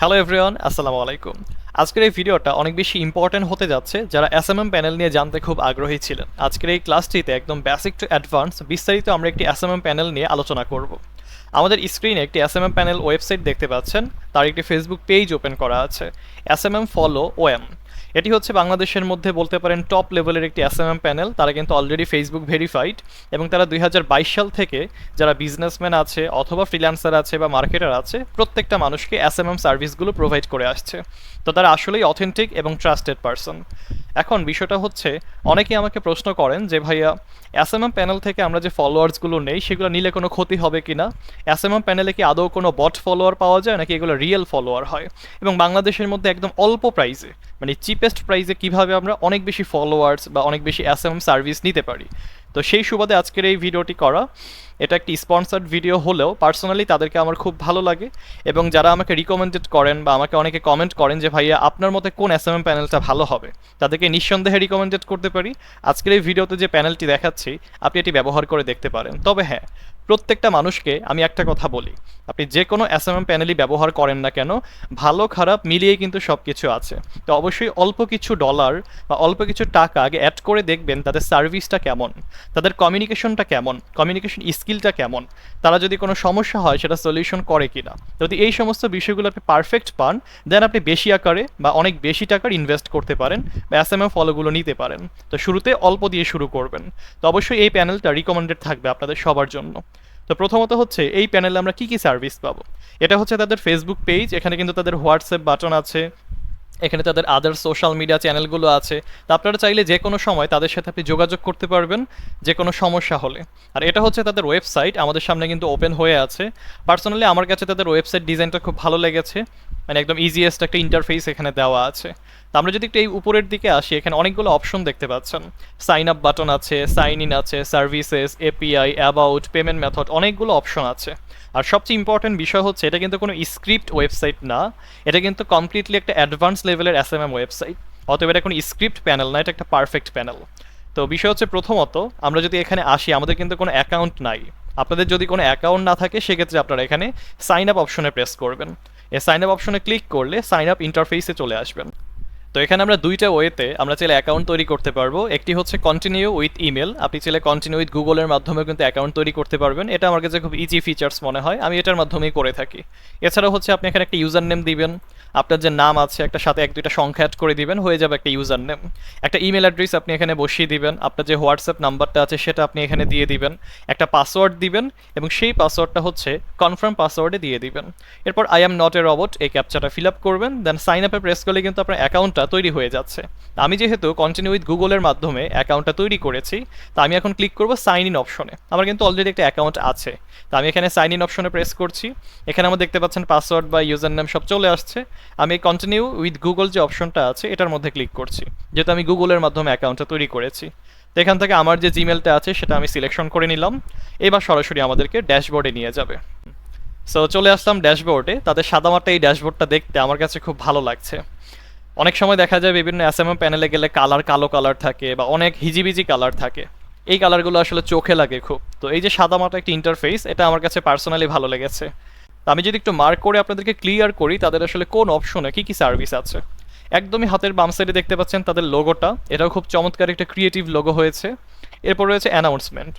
Hello everyone আসসালামু আলাইকুম। আজকের এই ভিডিওটা অনেক বেশি ইম্পর্ট্যান্ট হতে যাচ্ছে যারা এস এম এম প্যানেল নিয়ে জানতে খুব আগ্রহী ছিলেন। আজকের এই ক্লাসটিতে একদম বেসিক টু অ্যাডভান্স বিস্তারিত আমরা একটি এস এম এম প্যানেল নিয়ে আলোচনা করব। আমাদের স্ক্রিনে একটি S M M panel website দেখতে পাচ্ছেন, তার একটি ফেসবুক পেজ ওপেন করা আছে। এস এম এম ফলো ওএম এটি হচ্ছে বাংলাদেশের মধ্যে বলতে পারেন টপ লেভেলের একটি এসএমএম প্যানেল তারা কিন্তু অলরেডি ফেসবুক ভেরিফাইড এবং তারা দুই হাজার বাইশ সাল থেকে যারা বিজনেসম্যান আছে অথবা ফ্রিল্যান্সার আছে বা মার্কেটার আছে, প্রত্যেকটা মানুষকে এসএমএম সার্ভিসগুলো প্রোভাইড করে আসছে। তো তারা আসলেই অথেন্টিক এবং ট্রাস্টেড পারসন এখন বিষয়টা হচ্ছে, অনেকেই আমাকে প্রশ্ন করেন যে, ভাইয়া এসএমএম প্যানেল থেকে আমরা যে ফলোয়ার্সগুলো নেই, সেগুলো নিলে কোনো ক্ষতি হবে কি না এসএমএম প্যানেলে কি আদৌ কোনো বট ফলোয়ার পাওয়া যায় নাকি এগুলো রিয়েল ফলোয়ার হয়? এবং বাংলাদেশের মধ্যে একদম অল্প প্রাইসে মানে চিপেস্ট প্রাইসে কীভাবে আমরা অনেক বেশি ফলোয়ার্স বা অনেক বেশি এসএমএম সার্ভিস নিতে পারি? তো সেই সুবাদে আজকের এই ভিডিওটি করা। এটা একটি স্পন্সার্ড ভিডিও হলেও পার্সোনালি তাদেরকে আমার খুব ভালো লাগে এবং যারা আমাকে রিকমেন্ডেড করেন বা আমাকে অনেকে কমেন্ট করেন যে, ভাইয়া, আপনার মতে কোন এস এম প্যানেলটা ভালো হবে? তাদেরকে নিঃসন্দেহে রিকমেন্ডেড করতে পারি। আজকের এই ভিডিওতে যে প্যানেলটি দেখাচ্ছি, আপনি এটি ব্যবহার করে দেখতে পারেন। তবে হ্যাঁ প্রত্যেকটা মানুষকে আমি একটা কথা বলি। আপনি যে কোনো এম প্যানেলই ব্যবহার করেন না কেন, ভালো খারাপ মিলিয়ে কিন্তু সব কিছু আছে। তো অবশ্যই অল্প কিছু ডলার বা অল্প কিছু টাকা আগে অ্যাড করে দেখবেন তাদের সার্ভিসটা কেমন, তাদের কমিউনিকেশনটা কেমন কমিউনিকেশন স্কিলটা কেমন, তারা যদি কোনো সমস্যা হয় সেটা সলিউশন করে কিনা। যদি এই সমস্ত বিষয়গুলো আপনি পারফেক্ট পান দেন আপনি বেশি আকারে বা অনেক বেশি টাকার ইনভেস্ট করতে পারেন বা এস এম ফলোগুলো নিতে পারেন। তো শুরুতে অল্প দিয়ে শুরু করবেন। তো অবশ্যই এই প্যানেলটা রিকমেন্ডেড থাকবে আপনাদের সবার জন্য। তো প্রথমত হচ্ছে, এই প্যানেলে আমরা কি কি সার্ভিস পাবো? এটা হচ্ছে তাদের ফেসবুক পেজ এখানে কিন্তু তাদের হোয়াটসঅ্যাপ বাটন আছে, এখানে তাদের আদার সোশ্যাল মিডিয়া চ্যানেলগুলো আছে। তা আপনারা চাইলে যে কোনো সময় তাদের সাথে আপনি যোগাযোগ করতে পারবেন, যে কোনো সমস্যা হলে। আর এটা হচ্ছে তাদের ওয়েবসাইট আমাদের সামনে কিন্তু ওপেন হয়ে আছে। পার্সোনালি আমার কাছে তাদের ওয়েবসাইট ডিজাইনটা খুব ভালো লেগেছে। মানে একদম ইজিয়েস্ট একটা ইন্টারফেস এখানে দেওয়া আছে। তো আমরা যদি একটু এই উপরের দিকে আসি, এখানে অনেকগুলো অপশন দেখতে পাচ্ছেন। সাইন আপ বাটন আছে সাইন ইন আছে services API about payment method অনেকগুলো অপশন আছে। আর সবচেয়ে ইম্পর্টেন্ট বিষয় হচ্ছে, এটা কিন্তু কোনো স্ক্রিপ্ট ওয়েবসাইট না। এটা কিন্তু কমপ্লিটলি একটা অ্যাডভান্স লেভেলের এস এম এম ওয়েবসাইট অতএব এটা কোনো স্ক্রিপ্ট প্যানেল না, এটা একটা পারফেক্ট প্যানেল তো বিষয় হচ্ছে প্রথমত, আমরা যদি এখানে আসি, আমাদের কিন্তু কোনো অ্যাকাউন্ট নাই। আপনাদের যদি কোনো অ্যাকাউন্ট না থাকে, সেক্ষেত্রে আপনারা এখানে সাইন আপ অপশনে প্রেস করবেন। এই সাইন আপ অপশনে ক্লিক করলে সাইন আপ ইন্টারফেসে চলে আসবেন। তো এখানে আমরা দুইটা ওয়েতে আমরা চাইলে অ্যাকাউন্ট তৈরি করতে পারব। একটি হচ্ছে কন্টিনিউ উইথ ইমেল আপনি চাইলে কন্টিনিউ উইথ গুগলের মাধ্যমে কিন্তু অ্যাকাউন্ট তৈরি করতে পারবেন। এটা আমার কাছে খুব ইজি ফিচার্স মনে হয়। আমি এটার মাধ্যমেই করে থাকি। এছাড়াও হচ্ছে আপনি এখানে একটা ইউজার নেম দিবেন। আপনার যে নাম আছে একটা সাথে এক দুইটা সংখ্যা অ্যাড করে দিবেন। হয়ে যাবে একটা ইউজার নেম একটা ইমেল অ্যাড্রেস আপনি এখানে বসিয়ে দিবেন। আপনার যে হোয়াটসঅ্যাপ নাম্বারটা আছে, সেটা আপনি এখানে দিয়ে দিবেন। একটা পাসওয়ার্ড দিবেন এবং সেই পাসওয়ার্ডটা হচ্ছে কনফার্ম পাসওয়ার্ডে দিয়ে দিবেন। এরপর I am not a robot এই ক্যাপচাটা ফিল আপ করবেন। দেন সাইন আপে প্রেস করলে কিন্তু আপনার অ্যাকাউন্টটা তৈরি হয়ে যাচ্ছে। আমি যেহেতু কন্টিনিউ উইথ গুগলের মাধ্যমে অ্যাকাউন্টটা তৈরি করেছি, তা আমি এখন ক্লিক করব সাইন ইন অপশনে আমার কিন্তু অলরেডি একটা অ্যাকাউন্ট আছে। তো আমি এখানে সাইন ইন অপশনে প্রেস করছি। এখানে আমার দেখতে পাচ্ছেন পাসওয়ার্ড বা ইউজার নেম সব চলে আসছে। আমি কন্টিনিউ উইথ গুগল যে অপশনটা আছে, এটার মধ্যে ক্লিক করছি। যেহেতু আমি গুগলের মাধ্যমে অ্যাকাউন্টটা তৈরি করেছি। তো এখান থেকে আমার যে জিমেলটা আছে, সেটা আমি সিলেকশন করে নিলাম। এবার সরাসরি আমাদেরকে ড্যাশবোর্ডে নিয়ে যাবে। সো চলে আসলাম ড্যাশবোর্ডে। তাদের সাদামাটা এই ড্যাশবোর্ডটা দেখতে আমার কাছে খুব ভালো লাগছে। অনেক সময় দেখা যায় বিভিন্ন এসএমএম প্যানেলে গেলে কালার কালো কালার থাকে বা অনেক হিজিবিজি কালার থাকে। এই কালারগুলো আসলে চোখে লাগে খুব। তো এই যে সাদা সাদামাটা একটা ইন্টারফেস এটা আমার কাছে পার্সোনালি ভালো লেগেছে। তো আমি যদি একটু মার্ক করে আপনাদেরকে ক্লিয়ার করি, তাদের আসলে কোন অপশনে কি কি সার্ভিস আছে? একদমই হাতের বাম সাইডে দেখতে পাচ্ছেন তাদের লোগোটা এটাও খুব চমৎকার একটা ক্রিয়েটিভ লোগো হয়েছে। এরপর রয়েছে অ্যানাউন্সমেন্ট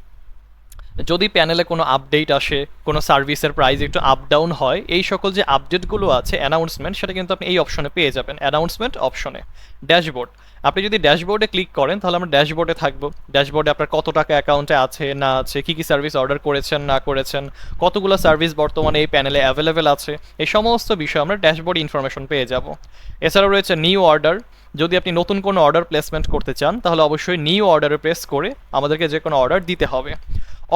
যদি প্যানেলে কোনো আপডেট আসে, কোনো সার্ভিসের প্রাইস একটু আপ ডাউন হয়, এই সকল যে আপডেটগুলো আছে অ্যানাউন্সমেন্ট সেটা কিন্তু আপনি এই অপশনে পেয়ে যাবেন। অ্যানাউন্সমেন্ট অপশনে ড্যাশবোর্ড আপনি যদি ড্যাশবোর্ডে ক্লিক করেন, তাহলে আমরা ড্যাশবোর্ডে থাকব। ড্যাশবোর্ডে আপনার কত টাকা অ্যাকাউন্টে আছে, না আছে, কী কী সার্ভিস অর্ডার করেছেন, না করেছেন, কতগুলো সার্ভিস বর্তমানে এই প্যানেলে অ্যাভেলেবেল আছে, এই সমস্ত বিষয়ে আমরা ড্যাশবোর্ড ইনফরমেশন পেয়ে যাব। এছাড়াও রয়েছে নিউ অর্ডার যদি আপনি নতুন কোনো অর্ডার প্লেসমেন্ট করতে চান, তাহলে অবশ্যই নিউ অর্ডারে প্রেস করে আমাদেরকে যে কোনো অর্ডার দিতে হবে।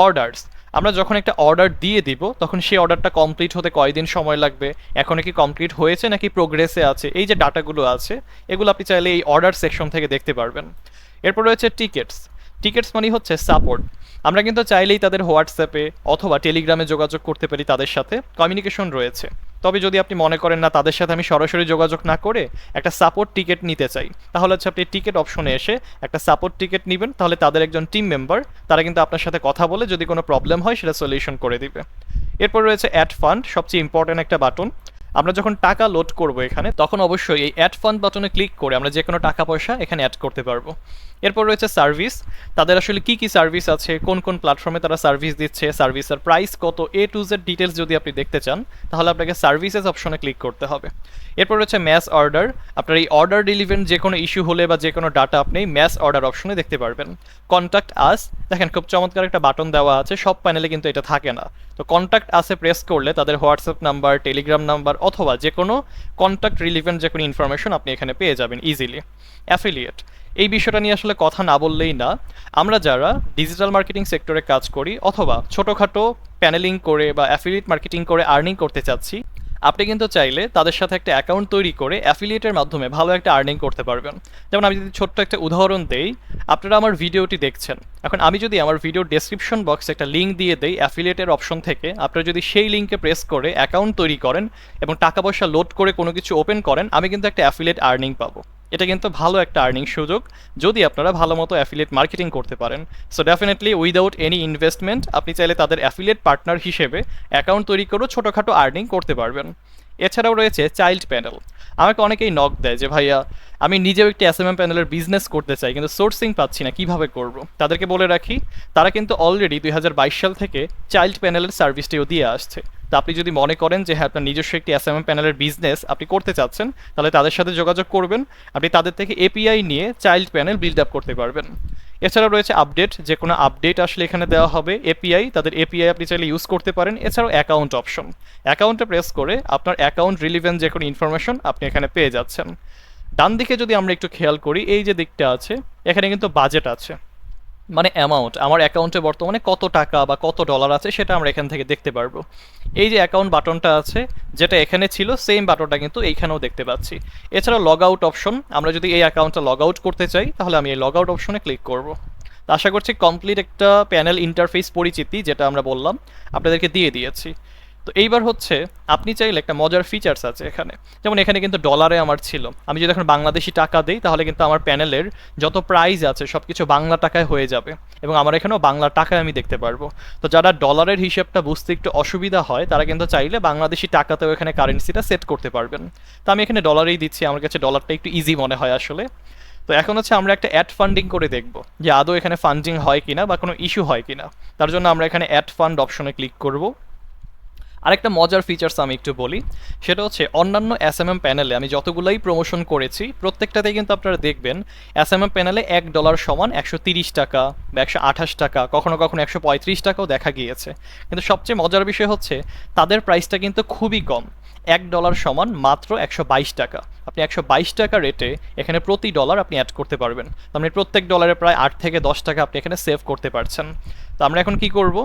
অর্ডার্স আমরা যখন একটা অর্ডার দিয়ে দিব, তখন সেই অর্ডারটা কমপ্লিট হতে কয়দিন সময় লাগবে? এখন কি কমপ্লিট হয়েছে নাকি প্রোগ্রেসে আছে? এই যে ডাটাগুলো আছে, এগুলো আপনি চাইলে এই অর্ডার সেকশন থেকে দেখতে পারবেন। এরপর রয়েছে টিকিটস টিকিটস মানে হচ্ছে সাপোর্ট আমরা কিন্তু চাইলেই তাদের হোয়াটসঅ্যাপে অথবা টেলিগ্রামে যোগাযোগ করতে পারি তাদের সাথে। কমিউনিকেশন রয়েছে। তবে যদি আপনি মনে করেন না তাদের সাথে আমি সরাসরি যোগাযোগ না করে একটা সাপোর্ট টিকিট নিতে চাই, তাহলে হচ্ছে আপনি টিকিট অপশনে এসে একটা সাপোর্ট টিকিট নেবেন, তাহলে তাদের একজন টিম মেম্বার তারা কিন্তু আপনার সাথে কথা বলে যদি কোনো প্রবলেম হয় সেটা সলিউশন করে দিবে। এরপর রয়েছে অ্যাড ফান্ড সবচেয়ে ইম্পর্ট্যান্ট একটা বাটন আমরা যখন টাকা লোড করব এখানে, তখন অবশ্যই এই অ্যাড ফান্ড বাটনে ক্লিক করে আমরা যে কোনো টাকা পয়সা এখানে অ্যাড করতে পারব। এরপর রয়েছে সার্ভিস তাদের আসলে কি কি সার্ভিস আছে, কোন কোন প্ল্যাটফর্মে তারা সার্ভিস দিচ্ছে সার্ভিসের প্রাইস কত এ টু জেড ডিটেলস যদি আপনি দেখতে চান, তাহলে আপনাকে সার্ভিসেস অপশনে ক্লিক করতে হবে। এরপর রয়েছে ম্যাস অর্ডার আপনার এই অর্ডার ডেলিভারি যে কোনো ইস্যু হলে বা যে কোনো ডাটা আপনি ম্যাস অর্ডার অপশনে দেখতে পারবেন। কন্ট্যাক্ট আস দেখেন খুব চমৎকার একটা বাটন দেওয়া আছে, সব প্যানেলে কিন্তু এটা থাকে না। তো কন্ট্যাক্ট আসে প্রেস করলে তাদের হোয়াটসঅ্যাপ নাম্বার টেলিগ্রাম নাম্বার অথবা যে কোনো কন্ট্যাক্ট রিলিভেন্ট যে কোনো ইনফরমেশন আপনি এখানে পেয়ে যাবেন ইজিলি অ্যাফিলিয়েট এই বিষয়টা নিয়ে আসলে কথা না বললেই না। আমরা যারা ডিজিটাল মার্কেটিং সেক্টরে কাজ করি অথবা ছোটোখাটো প্যানেলিং করে বা অ্যাফিলিয়েট মার্কেটিং করে আর্নিং করতে চাচ্ছি আপনি কিন্তু চাইলে তাদের সাথে একটা অ্যাকাউন্ট তৈরি করে অ্যাফিলিয়েটের মাধ্যমে ভালো একটা আর্নিং করতে পারবেন। যেমন আমি যদি ছোট্ট একটা উদাহরণ দেই, আপনারা আমার ভিডিওটি দেখছেন। এখন আমি যদি আমার ভিডিও ডেসক্রিপশন বক্সে একটা লিঙ্ক দিয়ে দেই অ্যাফিলিয়েটের অপশন থেকে, আপনারা যদি সেই লিঙ্কে প্রেস করে অ্যাকাউন্ট তৈরি করেন এবং টাকা পয়সা লোড করে কোনো কিছু ওপেন করেন, আমি কিন্তু একটা অ্যাফিলিয়েট আর্নিং পাবো। এটা কিন্তু ভালো একটা আর্নিং সুযোগ যদি আপনারা ভালো মতো অ্যাফিলিয়েট মার্কেটিং করতে পারেন। So definitely without any investment আপনি চাইলে তাদের অ্যাফিলিয়েট পার্টনার হিসেবে অ্যাকাউন্ট তৈরি করেও ছোটোখাটো আর্নিং করতে পারবেন। এছাড়াও রয়েছে চাইল্ড প্যানেল আমাকে অনেকেই নক দেয় যে, ভাইয়া, আমি নিজেও একটি এস এম এম প্যানেলের বিজনেস করতে চাই, কিন্তু সোর্সিং পাচ্ছি না, কীভাবে করব? তাদেরকে বলে রাখি, তারা কিন্তু অলরেডি দুই হাজার বাইশ সাল থেকে চাইল্ড প্যানেলের সার্ভিসটিও দিয়ে আসছে। তা আপনি যদি মনে করেন যে হ্যাঁ আপনার নিজস্ব একটি এস এম এম প্যানেলের বিজনেস আপনি করতে চাচ্ছেন, তাহলে তাদের সাথে যোগাযোগ করবেন। আপনি তাদের থেকে এপিআই নিয়ে চাইল্ড প্যানেল বিল্ড আপ করতে পারবেন। এছাড়াও রয়েছে আপডেট যে কোনো আপডেট আসলে এখানে দেওয়া হবে। এপিআই তাদের এপিআই আপনি চাইলে ইউজ করতে পারেন। এছাড়াও অ্যাকাউন্ট অপশন অ্যাকাউন্টে প্রেস করে আপনার অ্যাকাউন্ট রিলিভেন্ট যে কোনো ইনফরমেশন আপনি এখানে পেয়ে যাচ্ছেন। ডান দিকে যদি আমরা একটু খেয়াল করি, এই যে দিকটা আছে, এখানে কিন্তু বাজেট আছে। মানে অ্যামাউন্ট আমার অ্যাকাউন্টে বর্তমানে কত টাকা বা কত ডলার আছে সেটা আমরা এখান থেকে দেখতে পারব। এই যে অ্যাকাউন্ট বাটনটা আছে, যেটা এখানে ছিল সেম বাটনটা কিন্তু এইখানেও দেখতে পাচ্ছি। এছাড়া লগ আউট অপশন আমরা যদি এই অ্যাকাউন্টটা লগ আউট করতে চাই, তাহলে আমি এই লগ আউট অপশনে ক্লিক করব। আশা করছি কমপ্লিট একটা প্যানেল ইন্টারফেস পরিচিতি, যেটা আমরা বললাম, আপনাদেরকে দিয়ে দিয়েছি। তো এইবার হচ্ছে আপনি চাইলে একটা মজার ফিচার্স আছে এখানে। যেমন এখানে কিন্তু ডলারে আমার ছিল। আমি যদি এখন বাংলাদেশি টাকা দিই, তাহলে কিন্তু আমার প্যানেলের যত প্রাইস আছে সব কিছু বাংলা টাকায় হয়ে যাবে। এবং আমার এখানেও বাংলা টাকায় আমি দেখতে পারব। তো যারা ডলারের হিসেবটা বুঝতে একটু অসুবিধা হয়, তারা কিন্তু চাইলে বাংলাদেশি টাকাতেও এখানে কারেন্সিটা সেট করতে পারবেন। তো আমি এখানে ডলারেই দিচ্ছি, আমার কাছে ডলারটা একটু ইজি মনে হয় আসলে। তো এখন হচ্ছে আমরা একটা অ্যাড ফান্ডিং করে দেখব, যে আদৌ এখানে ফান্ডিং হয় কিনা বা কোনো ইস্যু হয় কিনা। তার জন্য আমরা এখানে অ্যাড ফান্ড অপশনে ক্লিক করব। আরেকটা মজার ফিচার্স আমি একটু বলি, সেটা হচ্ছে অন্যান্য এস এম এম প্যানেলে আমি যতগুলোই প্রমোশন করেছি প্রত্যেকটাতে কিন্তু আপনারা দেখবেন এস এম এম প্যানেলে এক ডলার সমান একশো তিরিশ টাকা বা একশো আঠাশ টাকা, কখনো কখনো একশো পঁয়ত্রিশ টাকাও দেখা গিয়েছে। কিন্তু সবচেয়ে মজার বিষয় হচ্ছে, তাদের প্রাইসটা কিন্তু খুবই কম, এক ডলার সমান মাত্র একশো বাইশ টাকা। আপনি একশো বাইশ টাকা রেটে এখানে প্রতি ডলার আপনি অ্যাড করতে পারবেন। আপনি প্রত্যেক ডলারে প্রায় আট থেকে দশ টাকা আপনি এখানে সেভ করতে পারছেন। তো আমরা এখন কি করব?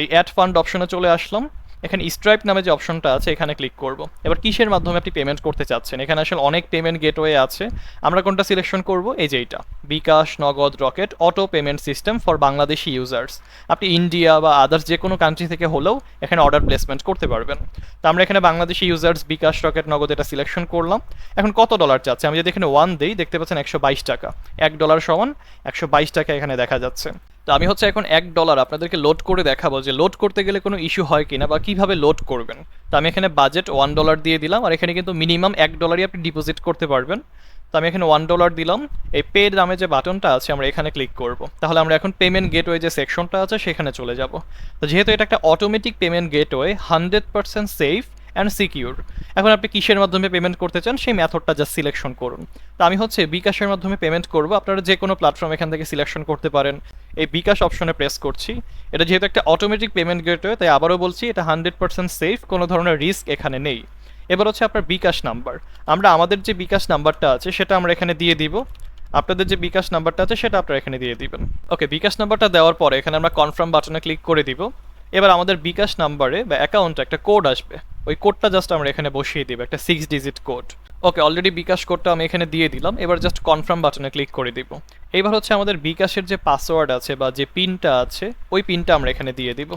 এই অ্যাড ফান্ড অপশনে চলে আসলাম। এখানে স্ট্রাইপ নামে যে অপশনটা আছে, এখানে ক্লিক করব। এবার কিসের মাধ্যমে আপনি পেমেন্ট করতে চাচ্ছেন? এখানে আসলে অনেক পেমেন্ট গেটওয়ে আছে। আমরা কোনটা সিলেকশন করব? এই যে এইটা। BKash, Nagad, Rocket auto payment system for Bangladeshi users আপনি ইন্ডিয়া বা আদার্স যে কোনো কান্ট্রি থেকে হলেও এখানে অর্ডার প্লেসমেন্ট করতে পারবেন। তো আমরা এখানে বাংলাদেশি ইউজার্স বিকাশ, রকেট, নগদ এটা সিলেকশন করলাম। এখন কত ডলার চাচ্ছে? আমি যদি এখানে ওয়ান দেই, দেখতে পাচ্ছেন একশো বাইশ টাকা। এক ডলার সমান একশো বাইশ টাকা এখানে দেখা যাচ্ছে। তো আমি হচ্ছে এখন এক ডলার আপনাদেরকে লোড করে দেখাবো যে লোড করতে গেলে কোনো ইস্যু হয় কিনা বা কীভাবে লোড করবেন। তো আমি এখানে বাজেট ওয়ান ডলার দিয়ে দিলাম আর এখানে কিন্তু মিনিমাম এক ডলারই আপনি ডিপোজিট করতে পারবেন। তো আমি এখানে ওয়ান ডলার দিলাম। এই পে নামে যে বাটনটা আছে আমরা এখানে ক্লিক করব। তাহলে আমরা এখন পেমেন্ট গেটওয়ে যে সেকশনটা আছে সেখানে চলে যাব। তো যেহেতু এটা একটা automatic payment gateway hundred percent safe and secure এখন আপনি কিসের মাধ্যমে পেমেন্ট করতে চান? সেই মেথডটা জাস্ট সিলেকশন করুন। তো আমি হচ্ছে বিকাশের মাধ্যমে পেমেন্ট করব। আপনারা যে কোনো প্ল্যাটফর্ম এখান থেকে সিলেকশন করতে পারেন। এই বিকাশ অপশনে প্রেস করছি। এটা যেহেতু একটা অটোমেটিক পেমেন্ট গেটওয়ে তাই আবারও বলছি, এটা হান্ড্রেড পার্সেন্ট সেফ কোনো ধরনের রিস্ক এখানে নেই। এবার হচ্ছে আপনার বিকাশ নাম্বার আমরা আমাদের যে বিকাশ নাম্বারটা আছে, সেটা আমরা এখানে দিয়ে দিব। আপনাদের যে বিকাশ নাম্বারটা আছে, সেটা আপনারা এখানে দিয়ে দিবেন। ওকে বিকাশ নাম্বারটা দেওয়ার পরে এখানে আমরা কনফার্ম বাটনে ক্লিক করে দিব। এবার আমাদের বিকাশ নাম্বারে বা অ্যাকাউন্টে একটা কোড আসবে। ওই কোডটা জাস্ট আমরা এখানে বসিয়ে দিব, একটা six digit code okay already bKash কোডটা আমি এখানে দিয়ে দিলাম, এবার জাস্ট কনফার্ম বাটনে ক্লিক করে দিব। এইবার হচ্ছে আমাদের বিকাশের যে পাসওয়ার্ড আছে বা যে পিনটা আছে, ওই পিনটা আমরা এখানে দিয়ে দিব।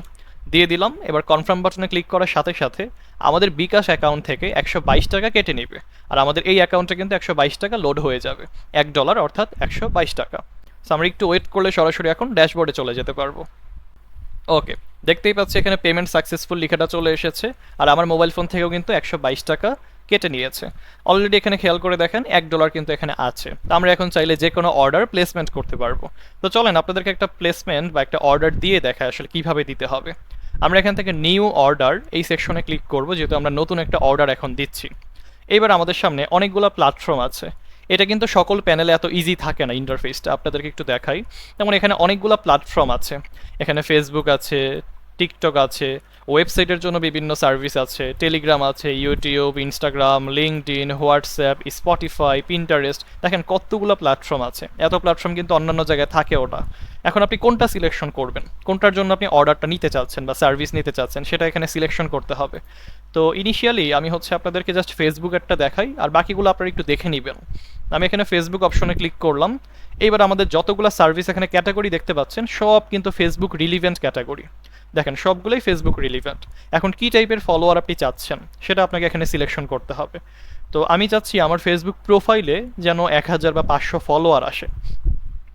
দিয়ে দিলাম, এবার কনফার্ম বাটনে ক্লিক করার সাথে সাথে আমাদের বিকাশ অ্যাকাউন্ট থেকে একশো বাইশ টাকা কেটে নেবে। আর আমাদের এই অ্যাকাউন্টে কিন্তু একশো বাইশ টাকা লোড হয়ে যাবে। এক ডলার অর্থাৎ একশো বাইশ টাকা। সো আমরা একটু ওয়েট করলে সরাসরি এখন ড্যাশবোর্ডে চলে যেতে পারব। ওকে দেখতেই পাচ্ছি এখানে পেমেন্ট সাকসেসফুল লেখাটা চলে এসেছে। আর আমার মোবাইল ফোন থেকেও কিন্তু একশো বাইশ টাকা কেটে নিয়েছে। অলরেডি এখানে খেয়াল করে দেখেন, এক ডলার কিন্তু এখানে আছে। তো আমরা এখন চাইলে যে কোনো অর্ডার প্লেসমেন্ট করতে পারব। তো চলেন, আপনাদেরকে একটা প্লেসমেন্ট বা একটা অর্ডার দিয়ে দেখা আসলে কীভাবে দিতে হবে। আমরা এখান থেকে নিউ অর্ডার এই সেকশনে ক্লিক করব, যেহেতু আমরা নতুন একটা অর্ডার এখন দিচ্ছি। এইবার আমাদের সামনে অনেকগুলো প্ল্যাটফর্ম আছে। এটা কিন্তু সকল প্যানেলে এত ইজি থাকে না ইন্টারফেসটা আপনাদেরকে একটু দেখাই। যেমন এখানে অনেকগুলো প্ল্যাটফর্ম আছে। এখানে ফেসবুক আছে টিকটক আছে ওয়েবসাইটের জন্য বিভিন্ন সার্ভিস আছে। টেলিগ্রাম আছে YouTube Instagram linked WhatsApp Spotify Pinterest দেখেন কতগুলো প্ল্যাটফর্ম আছে। এত প্ল্যাটফর্ম কিন্তু অন্যান্য জায়গায় থাকে ওটা এখন আপনি কোনটা সিলেকশন করবেন? কোনটার জন্য আপনি অর্ডারটা নিতে চাচ্ছেন বা সার্ভিস নিতে চাচ্ছেন, সেটা এখানে সিলেকশন করতে হবে। তো ইনিশিয়ালি আমি হচ্ছে আপনাদেরকে জাস্ট ফেসবুক একটা দেখাই, আর বাকিগুলো আপনারা একটু দেখে নেবেন। আমি এখানে ফেসবুক অপশনে ক্লিক করলাম। এইবার আমাদের যতগুলো সার্ভিস এখানে ক্যাটাগরি দেখতে পাচ্ছেন, সব কিন্তু ফেসবুক রিলিভেন্ট ক্যাটাগরি দেখেন, সবগুলোই ফেসবুক রিলিভেন্ট এখন কি টাইপের ফলোয়ার আপনি চাচ্ছেন, সেটা আপনাকে এখানে সিলেকশন করতে হবে। তো আমি চাচ্ছি আমার ফেসবুক প্রোফাইলে যেন এক হাজার বা পাঁচশো ফলোয়ার আসে।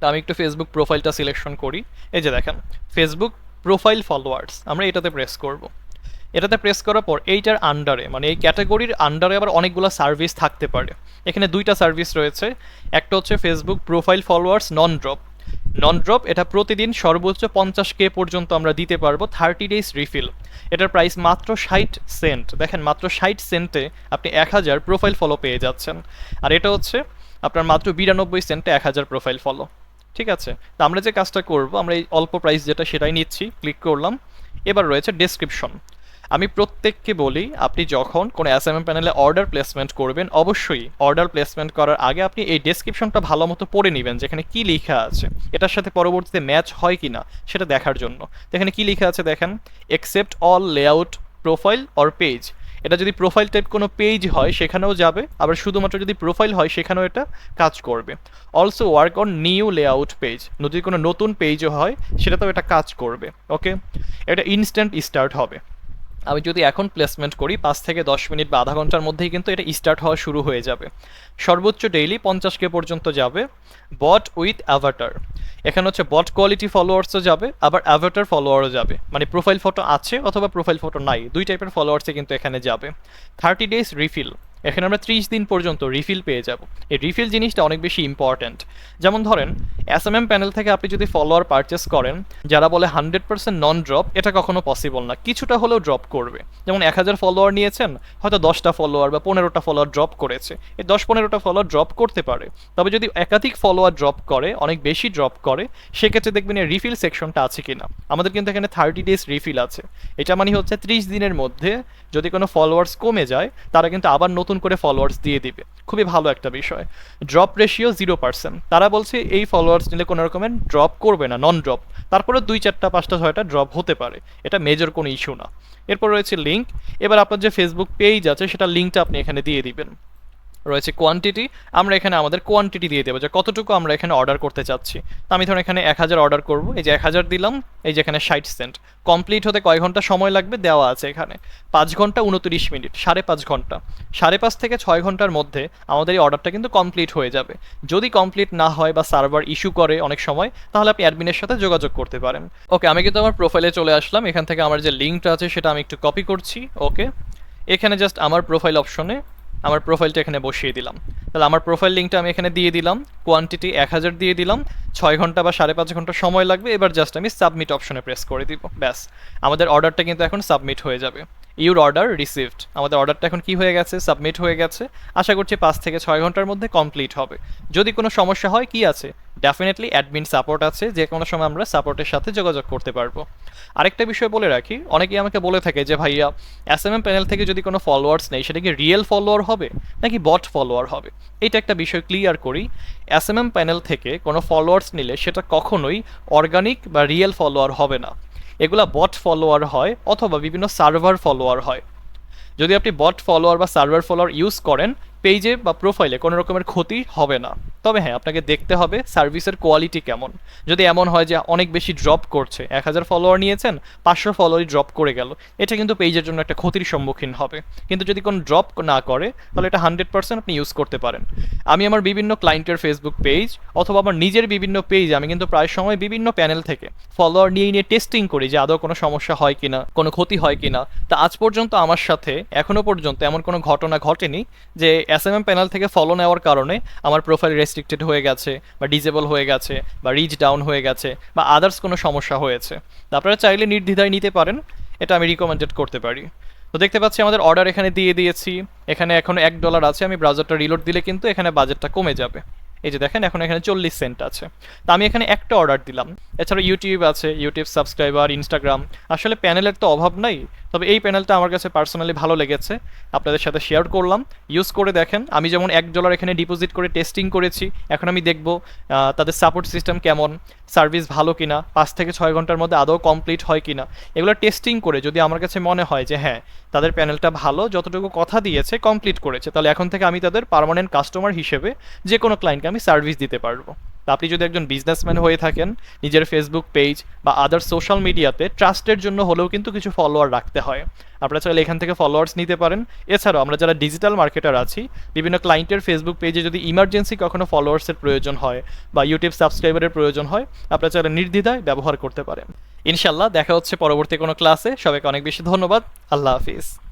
তা আমি একটু ফেসবুক প্রোফাইলটা সিলেকশন করি। এই যে দেখেন ফেসবুক প্রোফাইল ফলোয়ার্স আমরা এটাতে প্রেস করব। এটাতে প্রেস করার পর এইটার আন্ডারে মানে এই ক্যাটাগরির আন্ডারে আবার অনেকগুলো সার্ভিস থাকতে পারে। এখানে দুইটা সার্ভিস রয়েছে, একটা হচ্ছে Facebook profile followers non drop non drop এটা প্রতিদিন সর্বোচ্চ পঞ্চাশ কে পর্যন্ত আমরা দিতে পারব থার্টি ডেজ রিফিল এটার প্রাইস মাত্র ষাট সেন্ট দেখেন, মাত্র ষাট সেন্টে আপনি এক হাজার প্রোফাইল ফলো পেয়ে যাচ্ছেন। আর এটা হচ্ছে আপনার মাত্র বিরানব্বই সেন্টে এক হাজার প্রোফাইল ফলো ঠিক আছে? তো আমরা যে কাজটা করব, আমরা এই অল্প প্রাইস যেটা সেটাই নিচ্ছি ক্লিক করলাম। এবার রয়েছে ডেসক্রিপশন আমি প্রত্যেককে বলি, আপনি যখন কোনো এসএমএম প্যানেলে অর্ডার প্লেসমেন্ট করবেন, অবশ্যই অর্ডার প্লেসমেন্ট করার আগে আপনি এই ডেসক্রিপশনটা ভালো মতো পড়ে নেবেন, যেখানে কি লেখা আছে। এটার সাথে পরবর্তীতে ম্যাচ হয় কি না, সেটা দেখার জন্য। এখানে কি লেখা আছে দেখেন? Accept all layout profile or page এটা যদি প্রোফাইল টাইপ কোনো পেজ হয়, সেখানেও যাবে। আবার শুধুমাত্র যদি প্রোফাইল হয়, সেখানেও এটা কাজ করবে। Also work on new layout page যদি কোনো নতুন পেজও হয়, সেটাতেও এটা কাজ করবে। ওকে এটা ইনস্ট্যান্ট স্টার্ট হবে। আমি যদি এখন প্লেসমেন্ট করি, পাঁচ থেকে দশ মিনিট বা আধা ঘণ্টার মধ্যেই কিন্তু এটা স্টার্ট হওয়া শুরু হয়ে যাবে। সর্বোচ্চ ডেইলি পঞ্চাশ কে পর্যন্ত যাবে বট উইথ অ্যাভাটার এখানে হচ্ছে বট কোয়ালিটি ফলোয়ার্সও যাবে, আবার অ্যাভাটার ফলোয়ারও যাবে। মানে প্রোফাইল ফটো আছে অথবা প্রোফাইল ফটো নাই, দুই টাইপের ফলোয়ার্সে কিন্তু এখানে যাবে। থার্টি ডেজ রিফিল এখানে আমরা ত্রিশ দিন পর্যন্ত রিফিল পেয়ে যাব। এই রিফিল জিনিসটা অনেক বেশি ইম্পর্ট্যান্ট যেমন ধরেন এস এম এম প্যানেল থেকে আপনি যদি ফলোয়ার পারচেস করেন, যারা বলে হান্ড্রেড পার্সেন্ট নন ড্রপ এটা কখনো পসিবল না। কিছুটা হলেও ড্রপ করবে। যেমন এক হাজার ফলোয়ার নিয়েছেন, হয়তো দশটা ফলোয়ার বা পনেরোটা ফলোয়ার ড্রপ করেছে। এই দশ পনেরোটা ফলোয়ার ড্রপ করতে পারে। তবে যদি একাধিক ফলোয়ার ড্রপ করে, অনেক বেশি ড্রপ করে, সেক্ষেত্রে দেখবেন এই রিফিল সেকশনটা আছে কিনা। আমাদের কিন্তু এখানে থার্টি ডেজ রিফিল আছে। এটা মানে হচ্ছে ত্রিশ দিনের মধ্যে যদি কোনো ফলোয়ার্স কমে যায়, তারা কিন্তু আবার নতুন করে ফলোয়ার্স দিয়ে দিবে। খুবই ভালো একটা বিষয়। ড্রপ রেশিও জিরো পার্সেন্ট তারা বলছে এই ফলোয়ার্স নিলে কোনো রকমের ড্রপ করবে না নন ড্রপ তারপরে দুই চারটা, পাঁচটা, ছয়টা ড্রপ হতে পারে। এটা মেজর কোনো ইস্যু না। এরপর রয়েছে লিঙ্ক এবার আপনার যে ফেসবুক পেজ আছে, সেটা লিঙ্কটা আপনি এখানে দিয়ে দিবেন। রয়েছে কোয়ান্টিটি আমরা এখানে আমাদের কোয়ান্টিটি দিয়ে দেবো, যে কতটুকু আমরা এখানে অর্ডার করতে চাচ্ছি। তো আমি ধরুন এখানে এক হাজার অর্ডার করব, এই যে এক হাজার দিলাম, এই যে এখানে ষাট সেন্ট কমপ্লিট হতে কয় ঘণ্টা সময় লাগবে? দেওয়া আছে এখানে। পাঁচ ঘণ্টা উনত্রিশ মিনিট, সাড়ে পাঁচ ঘণ্টা। সাড়ে পাঁচ থেকে ছয় ঘণ্টার মধ্যে আমাদের এই অর্ডারটা কিন্তু কমপ্লিট হয়ে যাবে। যদি কমপ্লিট না হয় বা সার্ভার ইস্যু করে অনেক সময়, তাহলে আপনি অ্যাডমিনের সাথে যোগাযোগ করতে পারেন। ওকে আমি কিন্তু আমার প্রোফাইলে চলে আসলাম। এখান থেকে আমার যে লিঙ্কটা আছে, সেটা আমি একটু কপি করছি। ওকে এখানে জাস্ট আমার প্রোফাইল অপশনে আমার প্রোফাইলটা এখানে বসিয়ে দিলাম। তাহলে আমার প্রোফাইল লিঙ্কটা আমি এখানে দিয়ে দিলাম। কোয়ান্টিটি এক হাজার দিয়ে দিলাম। ছয় ঘণ্টা বা সাড়ে পাঁচ ঘণ্টা সময় লাগবে। এবার জাস্ট আমি সাবমিট অপশনে প্রেস করে দিব। ব্যাস। আমাদের অর্ডারটা কিন্তু এখন সাবমিট হয়ে যাবে। Your order received. আমাদের অর্ডারটা এখন কি হয়ে গেছে? সাবমিট হয়ে গেছে। আশা করছি পাঁচ থেকে ছয় ঘণ্টার মধ্যে কমপ্লিট হবে। যদি কোনো সমস্যা হয়, কি আছে? ডেফিনেটলি অ্যাডমিন সাপোর্ট আছে। যে কোনো সময় আমরা সাপোর্টের সাথে যোগাযোগ করতে পারব। আরেকটা বিষয় বলে রাখি, অনেকেই আমাকে বলে থাকে যে, ভাইয়া এস এম এম প্যানেল থেকে যদি কোনো ফলোয়ার্স নেই, সেটা কি রিয়েল ফলোয়ার হবে? নাকি বট ফলোয়ার হবে? এটা একটা বিষয় ক্লিয়ার করি। এস এম এম প্যানেল থেকে কোনো ফলোয়ার্স নিলে সেটা কখনোই অর্গানিক বা রিয়েল ফলোয়ার হবে না। এগুলা বট ফলোয়ার হয় অথবা বিভিন্ন সার্ভার ফলোয়ার হয়। যদি আপনি বট ফলোয়ার বা সার্ভার ফলোয়ার ইউজ করেন পেজে বা প্রোফাইলে কোনো রকমের ক্ষতি হবে না। তবে হ্যাঁ আপনাকে দেখতে হবে সার্ভিসের কোয়ালিটি কেমন। যদি এমন হয় যে অনেক বেশি ড্রপ করছে, এক হাজার ফলোয়ার নিয়েছেন, পাঁচশো ফলোয়ারই ড্রপ করে গেল, এটা কিন্তু পেজের জন্য একটা ক্ষতির সম্মুখীন হবে। কিন্তু যদি কোনো ড্রপ না করে, তাহলে এটা হান্ড্রেড পার্সেন্ট আপনি ইউজ করতে পারেন। আমি আমার বিভিন্ন ক্লায়েন্টের ফেসবুক পেজ অথবা আমার নিজের বিভিন্ন পেজ আমি কিন্তু প্রায় সময় বিভিন্ন প্যানেল থেকে ফলোয়ার নিয়ে নিয়ে টেস্টিং করি যে আদৌ কোনো সমস্যা হয় কিনা, কোনো ক্ষতি হয় কিনা। তা আজ পর্যন্ত আমার সাথে এখনও পর্যন্ত এমন কোনো ঘটনা ঘটেনি যে এস এম এম প্যানেল থেকে ফলো নেওয়ার কারণে আমার প্রোফাইল রেস্ট্রিক্টেড হয়ে গেছে বা ডিজেবল হয়ে গেছে বা রিচ ডাউন হয়ে গেছে বা আদার্স কোনো সমস্যা হয়েছে। আপনারা চাইলে নির্দ্বিধায় নিতে পারেন, এটা আমি রিকমেন্ডেড করতে পারি। তো দেখতে পাচ্ছি আমাদের অর্ডার এখানে দিয়ে দিয়েছি, এখানে এখন এক ডলার আছে, আমি ব্রাউজারটা রিলোড দিলে কিন্তু এখানে বাজেটটা কমে যাবে। এই যে দেখেন, এখন এখানে চল্লিশ সেন্ট আছে। তো আমি এখানে একটা অর্ডার দিলাম। এছাড়া ইউটিউব আছে ইউটিউব সাবস্ক্রাইবার ইনস্টাগ্রাম আসলে প্যানেলের তো অভাব নাই তবে এই প্যানেলটা আমার কাছে পার্সোনালি ভালো লেগেছে। আপনাদের সাথে শেয়ার করলাম। ইউজ করে দেখেন। আমি যেমন এক ডলার এখানে ডিপোজিট করে টেস্টিং করেছি, এখন আমি দেখব তাদের সাপোর্ট সিস্টেম কেমন সার্ভিস ভালো কিনা, পাঁচ থেকে ছয় ঘণ্টার মধ্যে আদৌ কমপ্লিট হয় কিনা। এগুলো টেস্টিং করে যদি আমার কাছে মনে হয় যে হ্যাঁ তাদের প্যানেলটা ভালো, যতটুকু কথা দিয়েছে কমপ্লিট করেছে, তাহলে এখন থেকে আমি তাদের পার্মানেন্ট কাস্টমার হিসেবে যে কোনো ক্লায়েন্টকে আমি সার্ভিস দিতে পারব। আপনি যদি একজন বিজনেসম্যান হয়ে থাকেন, নিজের ফেসবুক পেজ বা আদার সোশ্যাল মিডিয়াতে ট্রাস্টের জন্য হলেও কিন্তু কিছু ফলোয়ার রাখতে হয়। আপনারা চাইলে এখান থেকে ফলোয়ার্স নিতে পারেন। এছাড়াও আমরা যারা ডিজিটাল মার্কেটার আছি, বিভিন্ন ক্লায়েন্টের ফেসবুক পেজে যদি ইমার্জেন্সি কখনো ফলোয়ার্সের প্রয়োজন হয় বা ইউটিউব সাবস্ক্রাইবারের প্রয়োজন হয়, আপনারা চাইলে নির্দ্বিধায় ব্যবহার করতে পারেন। ইনশাল্লাহ দেখা হচ্ছে পরবর্তী কোনো ক্লাসে সবাইকে অনেক বেশি ধন্যবাদ। আল্লাহ হাফিজ।